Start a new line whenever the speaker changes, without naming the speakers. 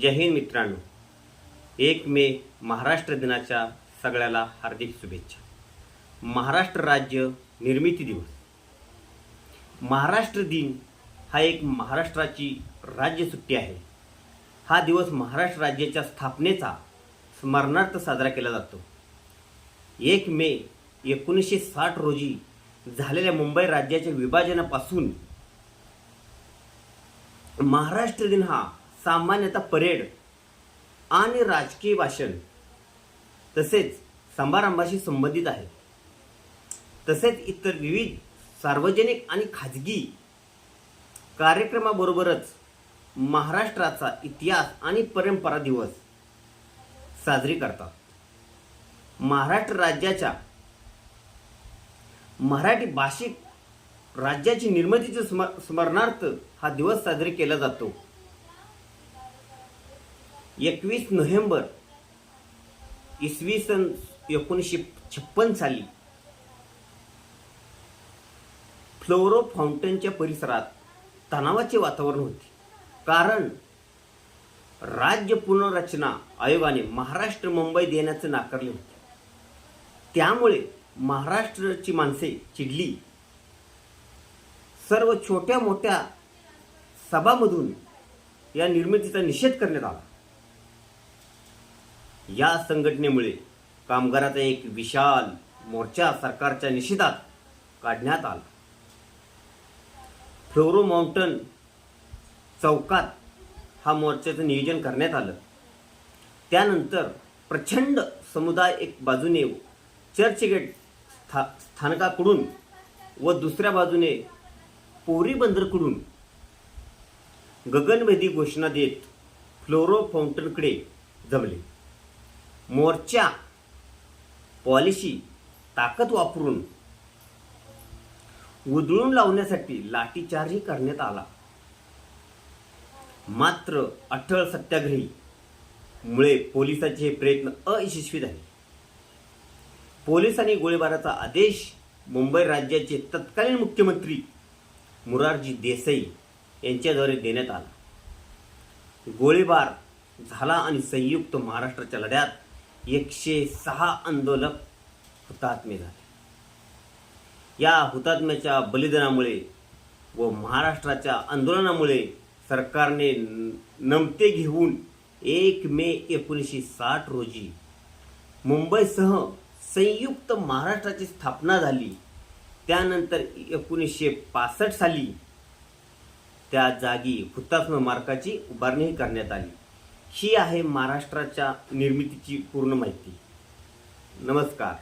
जय हिंद मित्रांनो. एक मे महाराष्ट्र दिनाच्या सगळ्याला हार्दिक शुभेच्छा. महाराष्ट्र राज्य निर्मिती दिवस. महाराष्ट्र दिन हा एक महाराष्ट्राची राज्य सुट्टी आहे. हा दिवस महाराष्ट्र राज्याच्या स्थापनेचा स्मरणार्थ साजरा केला जातो. एक मे एकोणीसशे साठ रोजी झालेल्या मुंबई राज्याच्या विभाजनापासून महाराष्ट्र दिन हा सामान्यतः परेड आणि राजकीय भाषण तसेच समारंभाशी संबंधित आहे. तसेच इतर विविध सार्वजनिक आणि खाजगी कार्यक्रमाबरोबरच महाराष्ट्राचा इतिहास आणि परंपरा दिवस साजरी करतात. महाराष्ट्र राज्याच्या मराठी भाषिक राज्याची निर्मितीच्या स्म स्मरणार्थ हा दिवस साजरी केला जातो. एकवीस नोव्हेंबर इसवी सन एकोणीसशे छप्पन साली फ्लोरो फाउंटनच्या परिसरात तणावाचे वातावरण होते. कारण राज्य पुनर्रचना आयोगाने महाराष्ट्र मुंबई देण्याचे नाकारले होते. त्यामुळे महाराष्ट्राची माणसे चिडली. सर्व छोट्या मोठ्या सभामधून या निर्मितीचा निषेध करण्यात आला. या संघटनेमुळे कामगाराचा एक विशाल मोर्चा सरकारच्या निषेधात काढण्यात आला. फ्लोरो माउंटन चौकात हा मोर्चाचं नियोजन करण्यात आलं. त्यानंतर प्रचंड समुदाय एक बाजूने चर्चगेट स्था स्थानकाकडून व दुसऱ्या बाजूने पोरी बंदरकडून गगनभेदी घोषणा देत फ्लोरो फाउंटनकडे जमले. मोर्चा पॉलिसी ताकद वापरून उधळून लावण्यासाठी लाठीचार्जही करण्यात आला. मात्र अठळ सत्याग्रही मुळे पोलिसांचे हे प्रयत्न अयशस्वी झाले. पोलिसांनी गोळीबाराचा आदेश मुंबई राज्याचे तत्कालीन मुख्यमंत्री मुरारजी देसाई यांच्याद्वारे देण्यात आला. गोळीबार झाला आणि संयुक्त महाराष्ट्राच्या लढ्यात एकशे सहा आंदोलक हुतात्मे झाले. या हुतात्म्याच्या बलिदानामुळे व महाराष्ट्राच्या आंदोलनामुळे सरकारने नमते घेऊन एक मे एकोणीसशे साठ रोजी मुंबईसह संयुक्त महाराष्ट्राची स्थापना झाली. त्यानंतर एकोणीसशे पासष्ट साली त्या जागी हुतात्मा मार्काची उभारणीही करण्यात आली. ही आहे महाराष्ट्राच्या निर्मितीची पूर्ण माहिती. नमस्कार.